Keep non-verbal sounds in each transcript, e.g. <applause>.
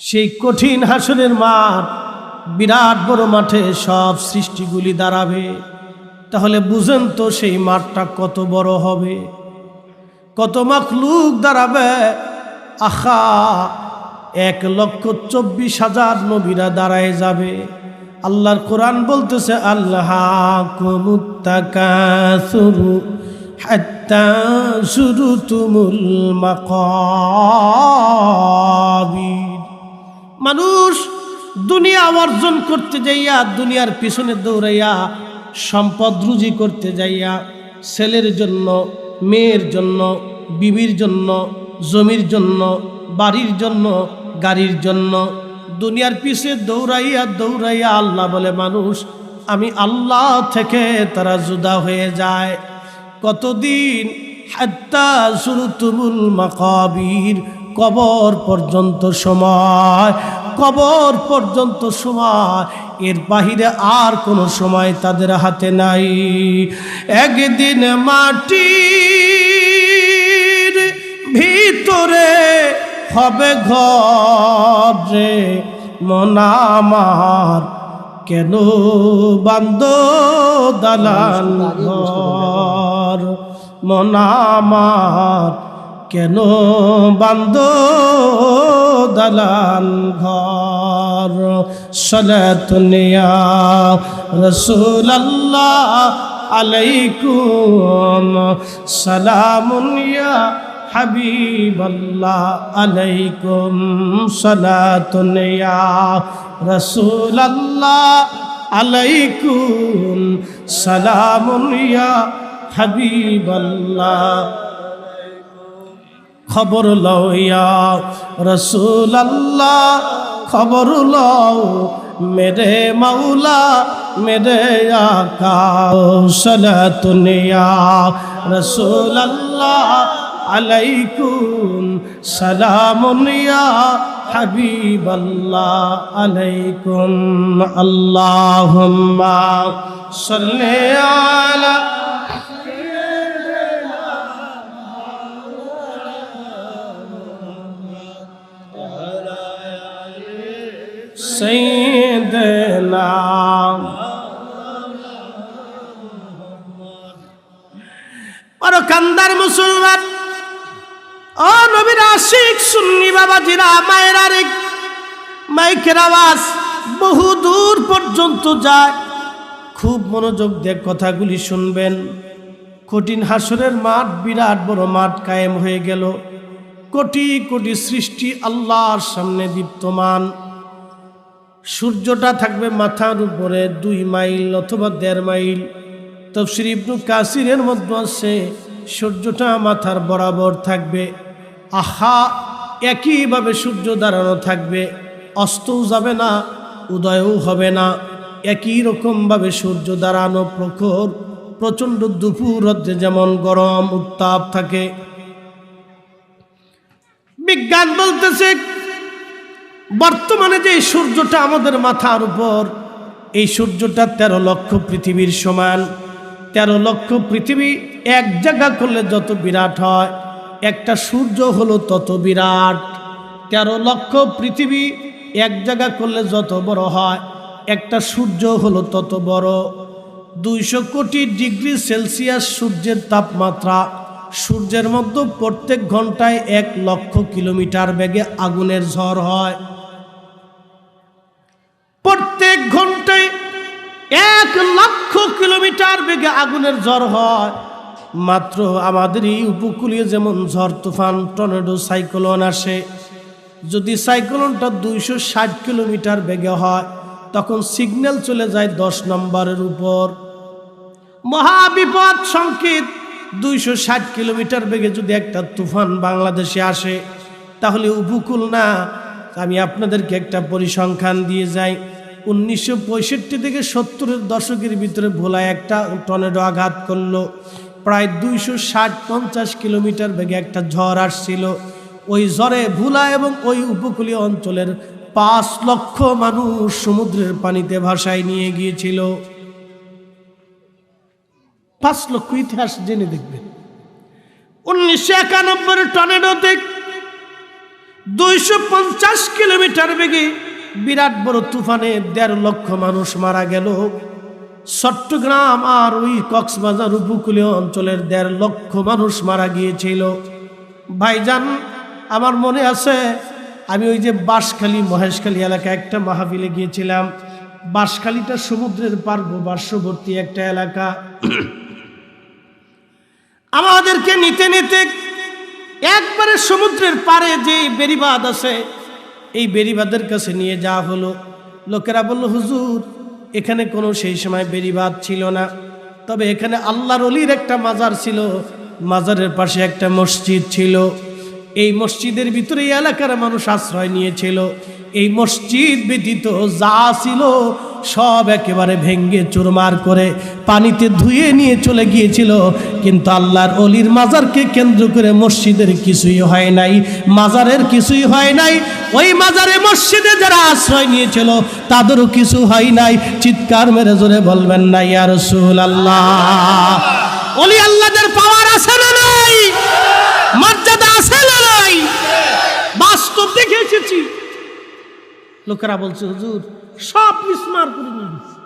সেই কঠিন হাসনের মাঠ বিরাট বড় মাঠে সব সৃষ্টিগুলি দাঁড়াবে। তাহলে বুঝেন তো সেই মাঠটা কত বড় হবে। কত মাখলুক দাঁড়াবে। আখা এক লক্ষ চব্বিশ হাজার নবীরা দাঁড়ায় যাবে। আল্লাহর কোরআন বলতেছে আল্লাহ হাত্তা শুরু তুমুল মাকাবির মানুষ দুনিয়া অর্জন করতে যাইয়া, দুনিয়ার পিছনে দৌড়াইয়া, সম্পদ রুজি করতে যাইয়া, ছেলের জন্য, মেয়ের জন্য, বিবির জন্য, জমির জন্য, বাড়ির জন্য, গাড়ির জন্য, দুনিয়ার পিছে দৌড়াইয়া দৌড়াইয়া আল্লাহ বলে, মানুষ, আমি আল্লাহ থেকে তারা জুদা হয়ে যায়। কতদিন হাত্তা শুরু তুমুল মাকাবির কবর পর্যন্ত সময় কবর পর্যন্ত সময়। এর বাহিরে আর কোনো সময় তাদের হাতে নাই। একদিন মাটির ভিতরে হবে ঘর রে মনামার কেন বান্দ দালান ঘর? মনামার কেন বান্দ দালান ঘর? সলাতুনিয়া রসুল আল্লাহ আলাইকুম। সালামুনিয়া হাবিব আল্লাহ আলাইকুম। সলাতুনিয়া রসুল আল্লাহ আলাইকুম। সালামুনিয়া হাবিব আল্লাহ খবর লইয়া রসুল আল্লাহ খবর লও, মেরে মাওলা, মেরে আকা সলাতুনিয়া রসুল আল্লাহ আলাইকুম সালামুনিয়া হাবিব আল্লাহ আলাইকুম, আল্লাহুম্মা সাল্লি আলা سيدنا বড় কান্দার মুসলমান ও নবীর আশিক সুন্নি বাবা জিরা মায়ের আরেক মাইকের আওয়াজ বহু দূর পর্যন্ত যায় খুব মনোযোগ দিয়ে কথাগুলি শুনবেন কঠিন হাসরের মাঠ বিরাট বড় মাঠ কায়েম হয়ে গেল কোটি কোটি সৃষ্টি আল্লাহর সামনে দীপ্তমান সূর্যটা থাকবে মাথার উপরে দুই মাইল অথবা দেড় মাইল। তফসির ইবনু কাসিরের মধ্যে আছে, সূর্যটা মাথার বরাবর থাকবে। আহা, একইভাবে সূর্য দাঁড়ানো থাকবে। অস্তও যাবে না, উদয়ও হবে না। একই রকমভাবে সূর্য দাঁড়ানো প্রখর। প্রচণ্ড দুপুর হচ্ছে যেমন গরম উত্তাপ থাকে। বিজ্ঞান বলতেছে বর্তমানে যে সূর্যটা আমাদের মাথার উপর, এই সূর্যটা তেরো লক্ষ পৃথিবীর সমান। তেরো লক্ষ পৃথিবী এক জায়গা করলে যত বিরাট হয়, একটা সূর্য হলো তত বিরাট। তেরো লক্ষ পৃথিবী এক জায়গা করলে যত বড় হয়, একটা সূর্য হলো তত বড়। দুইশো কোটি ডিগ্রি সেলসিয়াস সূর্যের তাপমাত্রা, সূর্যের মধ্যে প্রত্যেক ঘন্টায় এক লক্ষ কিলোমিটার বেগে আগুনের ঝড় হয়। প্রত্যেক ঘন্টায় এক লক্ষ কিলোমিটার বেগে আগুনের জ্বর হয়। মাত্র আমাদের এই উপকূলীয় যেমন ঝড়, তুফান, টর্নেডো, সাইক্লোন আসে, যদি সাইক্লোনটা দুইশো ষাট কিলোমিটার বেগে হয়, তখন সিগন্যাল চলে যায় দশ নম্বরের উপর। মহাবিপদ সংকেত, দুইশো ষাট কিলোমিটার বেগে যদি একটা তুফান বাংলাদেশে আসে, তাহলে উপকূল না আমি আপনাদেরকে একটা পরিসংখ্যান দিয়ে যাই। উনিশশো পঁয়ষট্টি থেকে সত্তরের দশকের ভিতরে ভোলায় একটা টর্নেডো আঘাত করল। প্রায় দুইশো ষাট পঞ্চাশ কিলোমিটার বেগে একটা ঝড় আসছিল। ওই ঝড়ে ভুলা এবং ওই উপকূলীয় অঞ্চলের পাঁচ লক্ষ মানুষ সমুদ্রের পানিতে ভাসায় নিয়ে গিয়েছিল। পাঁচ লক্ষ ইতিহাস জেনে দেখবেন। উনিশশো একানব্বই টর্নেডোতে দুইশো পঞ্চাশ কিলোমিটার বেগে বিরাট বড় তুফানে দেড় লক্ষ মানুষ মারা গেল। চট্টগ্রাম আর ওই কক্সবাজার উপকূলীয় অঞ্চলের দেড় লক্ষ মানুষ মারা গিয়েছিল। ভাইজান আমার মনে আছে আমি ওই যে বাঁশখালী মহেশখালী এলাকায় একটা মাহফিলে গিয়েছিলাম। বাঁশখালীটা সমুদ্রের পার্ব পার্শ্ববর্তী একটা এলাকা। <coughs> আমাদেরকে নিতে নিতে একবারে সমুদ্রের পারে যে বেরিবাদ আছে, এই বেরিবাদের কাছে নিয়ে যাওয়া হলো। লোকেরা বলল, হুজুর, এখানে কোনো সেই সময় বেরিবাদ ছিল না। তবে এখানে আল্লাহর অলির একটা মাজার ছিল, মাজারের পাশে একটা মসজিদ ছিল। এই মসজিদের ভিতরে এলাকার মানুষ আশ্রয় নিয়েছিল। এই মসজিদ ব্যতীত যা ছিল সব একেবারে ভেঙ্গে চুরমার করে পানিতে ধুয়ে নিয়ে চলে গিয়েছিল। কিন্তু আল্লাহর অলির মাজারকে কেন্দ্র করে মসজিদের কিছুই হয় নাই, মাজারের কিছুই হয় নাই। ওই মাজারে মসজিদে যারা আশ্রয় নিয়েছিল, তাদেরও কিছু হয় নাই। চিৎকার মেরে জোরে বলবেন না, ইয়া রসুল আল্লাহ অলি আল্লাহদের পাওয়ার আছে না নাই? মর্যাদা আছে না নাই? বাস্তব দেখে এসেছি। লোকেরা বলছে, হুজুর সব মিসমার করে নিয়ে গেছে।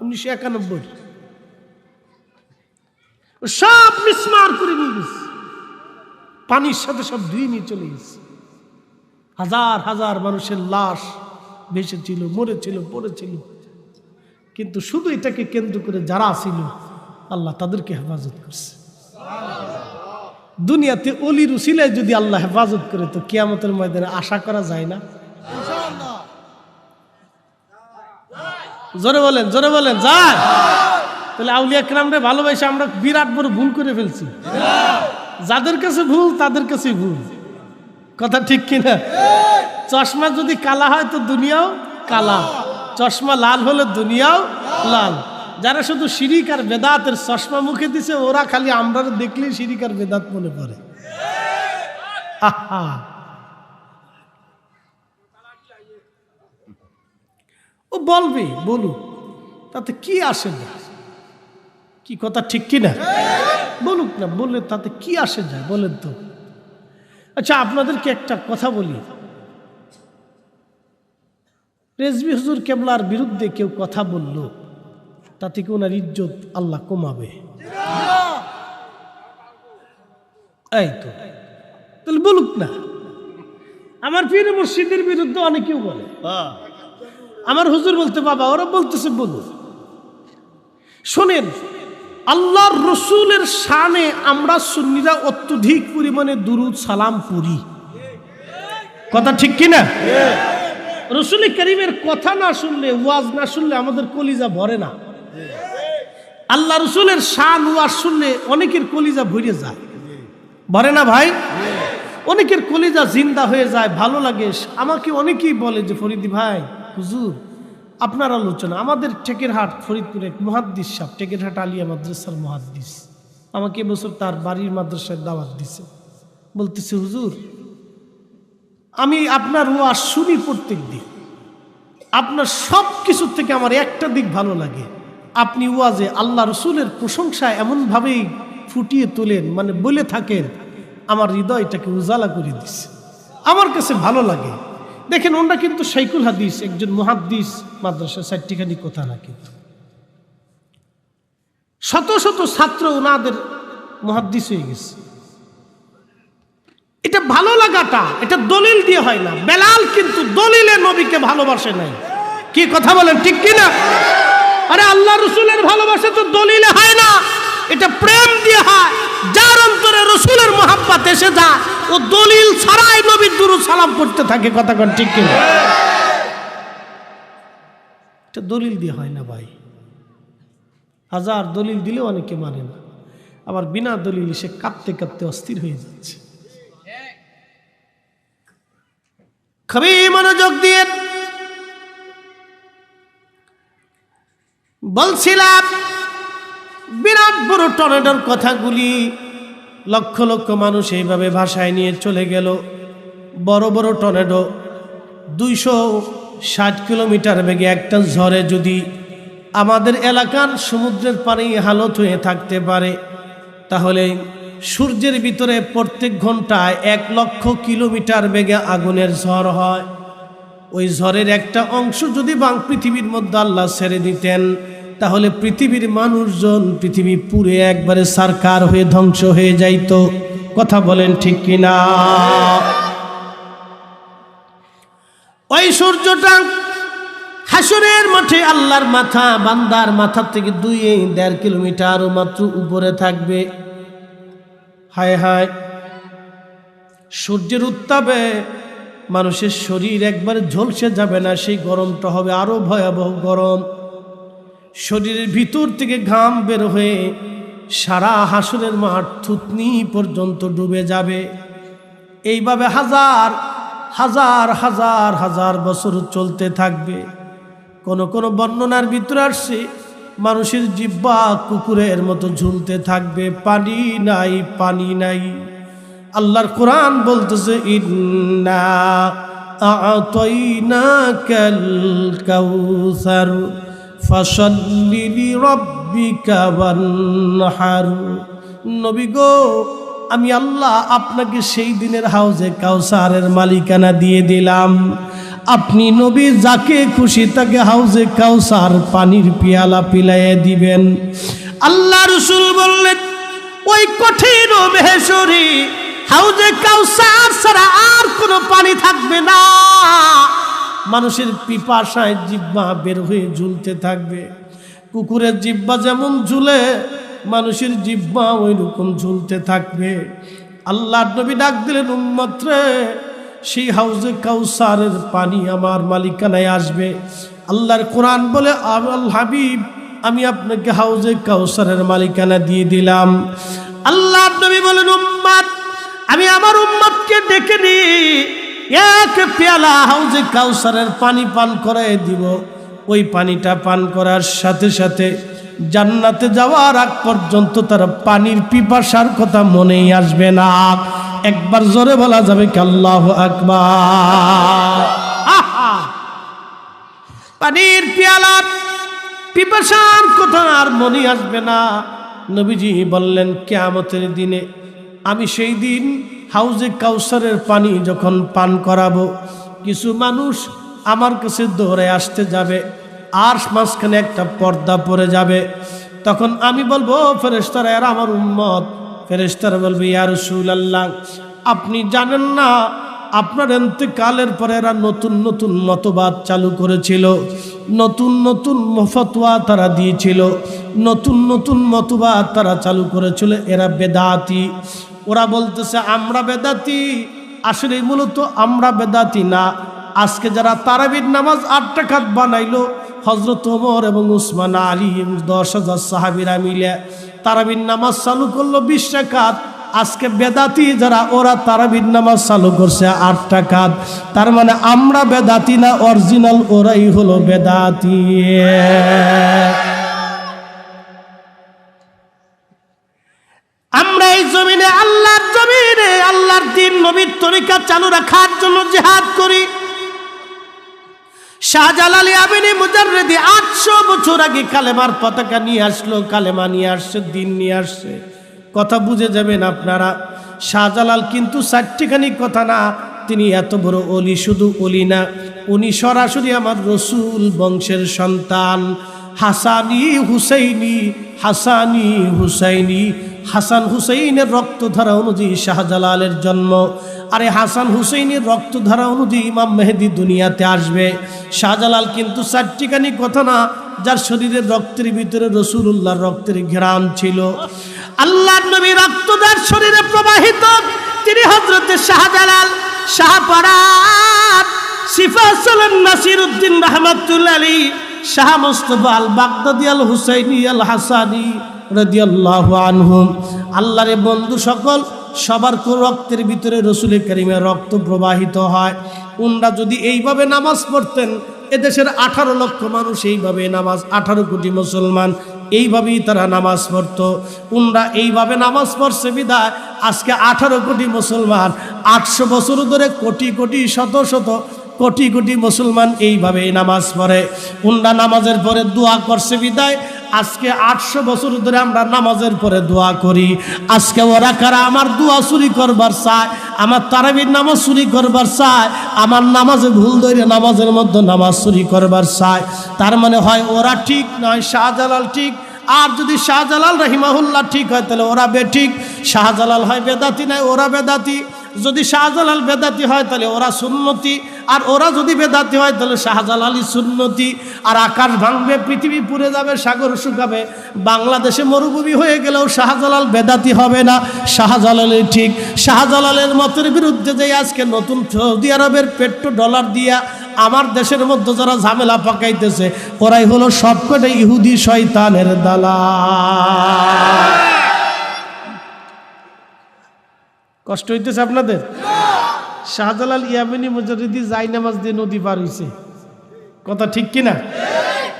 উনিশশো একানব্বই। সব মিসমার করে নিয়ে গেছে। পানির সাথে সব ধুয়ে নিয়ে চলে গেছে। হাজার হাজার মানুষের লাশ ভেসেছিল, মরেছিল, পড়েছিল। কিন্তু শুধু এটাকে কেন্দ্র করে যারা ছিল, আল্লাহ তাদেরকে হেফাজত করছে। দুনিয়াতে অলির উসিলায় যদি আল্লাহ হেফাজত করে, তো কেয়ামতের ময়দানে আশা করা যায় না। জোরে বলেন জোরে বলেন যায় তাহলে আউলিয়া ক্রামরে ভালোবাসে, আমরা বিরাট বড় ভুল করে ফেলছি। যাদের কাছে ভুল, তাদের কাছে ভুল। কথা ঠিক কিনা? চশমা যদি কালা হয় তো দুনিয়াও কালা। চশমা লাল হলে দুনিয়াও লাল। যারা শুধু শিরিক আর বেদাতের চশমা মুখে দিছে, ওরা খালি আমরা দেখলেই শিরিক আর বেদাত মনে পড়ে আহা। ও বলবে বলুক তাতে কি আসে না? কি কথা ঠিক কি না বলুক না, বললে তাতে কি আসে যায় বলেন তো। আচ্ছা আপনাদেরকে একটা কথা বলি। রেজবি হুজুর কেবলার বিরুদ্ধে কেউ কথা বলল, তাতে কি ওনার ইজ্জত আল্লাহ কমাবে? এই তো। তাহলে বলুক না। আমার পীর মসজিদের বিরুদ্ধে অনেকেও বলে। আমার হুজুর বলতে, বাবা, ওরা বলতেছে, বলুন। শোনেন, আল্লাহর রসুলের শানে আমরা সুন্নিরা অত্যধিক পরিমাণে দুরুদ সালাম পড়ি। কথা ঠিক কিনা? রসুল করিমের কথা না শুনলে, ওয়াজ না শুনলে আমাদের কলিজা ভরে না। আল্লাহ রসুলের শান, ওয়াজ শুনলে অনেকের কলিজা ভরে যায়। ভরে না ভাই? অনেকের কলিজা জিন্দা হয়ে যায়, ভালো লাগে। আমাকে অনেকেই বলে যে, ফরিদি ভাই হুজুর, আপনার আলোচনা। আমাদের টেকেরহাট ফরিদপুরে মহাদ্দিস সাহ টেকেরহাট আলিয়া মাদ্রাসার মহাদ্দিস। আমাকে এবছর তার বাড়ির মাদ্রাসায় দাওয়াত দিছে। বলতেছে, হুজুর, আমি আপনার ওয়াজ শুনি প্রত্যেক দিন। আপনার সব কিছুর থেকে আমার একটা দিক ভালো লাগে। আপনি ওয়াজে আল্লাহ রসুলের প্রশংসা এমনভাবেই ফুটিয়ে তোলেন মানে বলে থাকেন, আমার হৃদয়টাকে উজালা করে দিছে। আমার কাছে ভালো লাগে। দেখেন, ওনারা কিন্তু সাইকুল হাদিস, একজন মহাদ্দিস মাদ্রাসা চারটিখানি কথা না কিন্তু। শত শত ছাত্র ওনাদের মহাদ্দিস হয়ে গেছে। এটা ভালো লাগাটা, এটা দলিল দিয়ে হয় না। বেলাল কিন্তু দলিলে নবীকে ভালোবাসে নাই। কি কথা বলেন, ঠিক কি না আরে আল্লাহ রসুলের ভালোবাসা তো দলিলে হয় না। এটা প্রেম দিয়ে হয়। যার অন্তরে রসুলের মহাব্বাত এসে যায়, ও দলিল ছাড়াই নবীর দুরু সালাম করতে থাকে, কথা কন ঠিক কিনা? এটা দলিল দিয়ে হয় না ভাই। হাজার দলিল দিলে অনেকে মানে না। আবার বিনা দলিল সে কাঁদতে কাঁদতে অস্থির হয়ে যাচ্ছে। খুবই মনোযোগ দিয়ে বলছিলাম বিরাট বড় টর্নেডোর কথাগুলি লক্ষ লক্ষ মানুষ এইভাবে ভাষায় নিয়ে চলে গেল। বড় বড় টর্নেডো দুইশো ষাট কিলোমিটার বেগে একটা ঝড়ে যদি আমাদের এলাকার সমুদ্রের পানি হালত হয়ে থাকতে পারে, তাহলে সূর্যের ভিতরে প্রত্যেক ঘন্টায় এক লক্ষ কিলোমিটার বেগে আগুনের ঝড় হয়। ওই ঝড়ের একটা অংশ যদি বাং পৃথিবীর মধ্যে আল্লাহ ছেড়ে দিতেন তাহলে পৃথিবীর মানুষজন পৃথিবী পুরে একবারে সারকার হয়ে ধ্বংস হয়ে যাইতো। কথা বলেন ঠিক কিনা? ওই সূর্যটা হাসরের মাঠে আল্লাহর মাথা, বান্দার মাথা থেকে দুই দেড় কিলোমিটার মাত্র উপরে থাকবে। হায় হায়, সূর্যের উত্তাপে মানুষের শরীর একবার ঝলসে যাবে না, সেই গরমটা হবে আরও ভয়াবহ গরম। শরীরের ভিতর থেকে ঘাম বের হয়ে সারা হাসরের মাঠ থুতনি পর্যন্ত ডুবে যাবে। এইভাবে হাজার হাজার হাজার হাজার বছর চলতে থাকবে। কোন কোন বর্ণনার ভিতরে আসছে, মানুষের জিব্বা কুকুরের মতো ঝুলতে থাকবে। পানি নাই পানি নাই। আল্লাহর কোরআন বলতেছে, ইন্না আতাইনাকাল কাউসার। নবী গো, আমি আল্লাহ আপনাকে সেই দিনের হাউজে কাউসারের মালিকানা দিয়ে দিলাম। আপনি নবী যাকে খুশি তাকে হাউজে কাউসার পানির পিয়ালা পিলাইয়ে দিবেন। আল্লাহ রসুল বললেন, ওই কঠিন মেহেশ্বরী হাউজে কাউসার ছাড়া আর কোনো পানি থাকবে না। মানুষের পিপাসায় জিব্বা বের হয়ে ঝুলতে থাকবে। কুকুরের জিব্বা যেমন ঝুলে, মানুষের জিব্বা ওই রকম ঝুলতে থাকবে। আল্লাহ নবী ডাক দিলেন উম্মত্রে সেই হাউজে কাউসারের পানি আমার মালিকানায় আসবে। আল্লাহর কোরআন বলে আল হাবিব, আমি আপনাকে হাউজে কাউসারের মালিকানা দিয়ে দিলাম। আল্লাহ নবী বলেন উম্মাদ আমি আমার উম্মাদকে ডেকে নি এক পেয়ালা হাউজে কাউসারের পানি পান করাই দিব। ওই পানিটা পান করার সাথে সাথে জান্নাতে যাওয়ার আগ পর্যন্ত তার পানির পিপাসার কথা মনেই আসবে না। একবার জোরে বলা যাবে কি আল্লাহ আকবার! পানির পেয়ালার পিপাসার কথা আর মনে আসবে না। নবীজি বললেন, কেয়ামতের দিনে আমি সেই দিন হাউজে কাউসারের পানি যখন পান করাবো, কিছু মানুষ আমার কাছে দৌড়ে আসতে যাবে আর মাঝখানে একটা পর্দা পড়ে যাবে। তখন আমি বলব ফেরেস্তারা এরা আমার উম্মত। ফেরেস্তারা বলবে ইয়ার রসুল আল্লাহ আপনি জানেন না, আপনার এতেকালের পরে এরা নতুন নতুন মতবাদ চালু করেছিল, নতুন নতুন ফতোয়া তারা দিয়েছিল, নতুন নতুন মতবাদ তারা চালু করেছিল, এরা বেদাতি। ওরা বলতেছে, আমরা বেদাতি। আসলে মূলত আমরা বেদাতি না। আজকে যারা তারাবির নামাজ আট টাকাত বানাইলো হজরত ওমর এবং উসমান আলী দশ হাজার সাহাবিরা মিলে তারাবির নামাজ চালু করল বিশ টাকাত আজকে বেদাতি যারা, ওরা তারাবির নামাজ চালু করছে আট টাকাত তার মানে আমরা বেদাতি না, অরিজিনাল ওরাই হলো বেদাতি। চালু রাখার জন্য জেহাদ করি। শাহজালালি আটশো বছর আগে কালেমার পতাকা নিয়ে আসলো, কালেমা নিয়ে আসছে, দিন নিয়ে আসছে। কথা বুঝে যাবেন আপনারা, শাহজালাল কিন্তু চারটিখানি কথা না, তিনি এত বড় অলি, শুধু অলি না, উনি সরাসরি আমার রসুল বংশের সন্তান, হাসানি হুসাইনি হাসানি হুসাইনি হাসান হুসাইনের রক্তধারা অনুযায়ী শাহজালালের জন্ম। আরে হাসান হুসেইনের রক্তধারা অনুযায়ী ইমাম মেহেদি দুনিয়াতে আসবে। শাহজালাল কিন্তু চারটিখানি কথা না, যার শরীরের রক্তের ভিতরে রসুল্লাহর রক্তের ঘেরান ছিল। আল্লাহ নবী রক্তদার শরীরে প্রবাহিত, তিনি হজরতে শাহজালাল শাহপাড়ার সিফাসলেন নাসির উদ্দিন আলী শাহ মুস্তফা আল বাগদাদি আল হুসাইনি আল হাসানি রদিয়াল্লাহ আনহুম। আল্লাহরে বন্ধু সকল সবার রক্তের ভিতরে রসুলের করিমের রক্ত প্রবাহিত হয়। উনরা যদি এইভাবে নামাজ পড়তেন, এদেশের আঠারো লক্ষ মানুষ এইভাবে নামাজ, আঠারো কোটি মুসলমান এইভাবেই তারা নামাজ পড়তো। উনরা এইভাবে নামাজ পড়ছে বিদায়, আজকে আঠারো কোটি মুসলমান, আটশো বছর ধরে কোটি কোটি, শত শত কোটি কোটি মুসলমান এইভাবেই নামাজ পড়ে। উন্ডা নামাজের পরে দোয়া করছে বিদায় আজকে আটশো বছর ধরে আমরা নামাজের পরে দোয়া করি। আজকে ওরা কারা আমার দোয়া চুরি করবার চায়, আমার তারাবির নামাজ চুরি করবার চায়, আমার নামাজে ভুল ধরে নামাজের মধ্যে নামাজ চুরি করবার চায়। তার মানে হয় ওরা ঠিক নয়, শাহজালাল ঠিক। আর যদি শাহজালাল রহিমাহুল্লাহ ঠিক হয়, তাহলে ওরা বেঠিক। শাহজালাল হয় বেদাতি নয়, ওরা বেদাতি। যদি শাহজালাল বেদাতি হয়, তাহলে ওরা সুন্নতি। আর ওরা যদি বেদাতি হয়, তাহলে শাহজালালই সুন্নতি আর আকাশ ভাঙবে, পৃথিবী পুড়ে যাবে, সাগর শুকাবে, বাংলাদেশে মরুভূমি হয়ে গেলেও শাহজালাল বেদাতি হবে না। শাহজালালই ঠিক। শাহজালালের মতের বিরুদ্ধে যে আজকে নতুন সৌদি আরবের পেট্রো ডলার দিয়া আমার দেশের মধ্যে যারা ঝামেলা পাকাইতেছে, ওরাই হলো সবকটা ইহুদি শয়তানের দালা কষ্ট হইতেছে আপনাদের? শাহজালাল ইয়ামিনী মুজারিদি জাই নামাজ দিয়ে নদী পার হইছে। কথা ঠিক কিনা?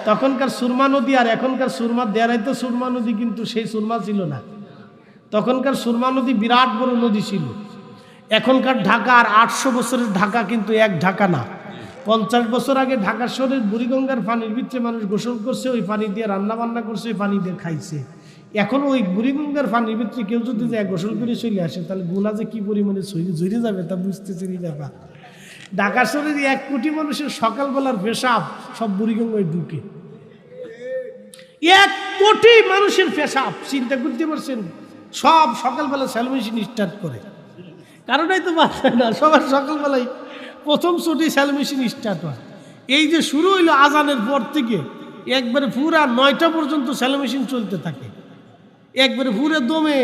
তখনকার সুরমা নদী আর এখনকার সুরমা, দেয়ারাই তো সুরমা নদী, কিন্তু সেই সুরমা ছিল না। তখনকার সুরমা নদী বিরাট বড় নদী ছিল। এখনকার ঢাকা আর আটশো বছরের ঢাকা কিন্তু এক ঢাকা না। পঞ্চাশ বছর আগে ঢাকা শহরের বুড়িগঙ্গার পানির ভিতরে মানুষ গোসল করছে, ওই পানি দিয়ে রান্না বান্না করছে, ওই পানি দিয়ে খাইছে। এখন ওই বুড়িগঙ্গার পানির ভিতরে কেউ যদি যায় গোসল করে চলে আসে, তাহলে গোলা যে কি পরিমাণে জড়িয়ে যাবে তা বুঝতেছি নি ব্যাপার। ঢাকা শহরের এক কোটি মানুষের সকালবেলার পেশাব সব বুড়িগঙ্গায় ঢুকে। এক কোটি মানুষের পেশাব, চিন্তা করতে পারছেন? সব সকালবেলা সেল মেশিন স্টার্ট করে কারণই তো বাঁচে না, সবার সকালবেলায় প্রথম ছুটি সেল মেশিন স্টার্ট হয়। এই যে শুরু হইল আজানের পর থেকে, একবারে পুরা নয়টা পর্যন্ত সেল মেশিন চলতে থাকে। একবারে হুরে দমে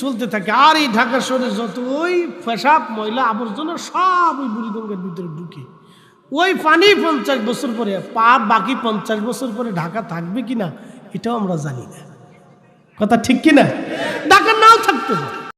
চলতে থাকে। আর এই ঢাকা শহরে যত ওই পেশাব, ময়লা, আবর্জনা, সব ওই বুড়িগঙ্গার ভিতরে ঢুকে। ওই পানি পঞ্চাশ বছর পরে, পা বাকি পঞ্চাশ বছর পরে ঢাকা থাকবে কিনা, এটাও আমরা জানি না। কথা ঠিক কিনা? ঢাকা নাও থাকতে পারে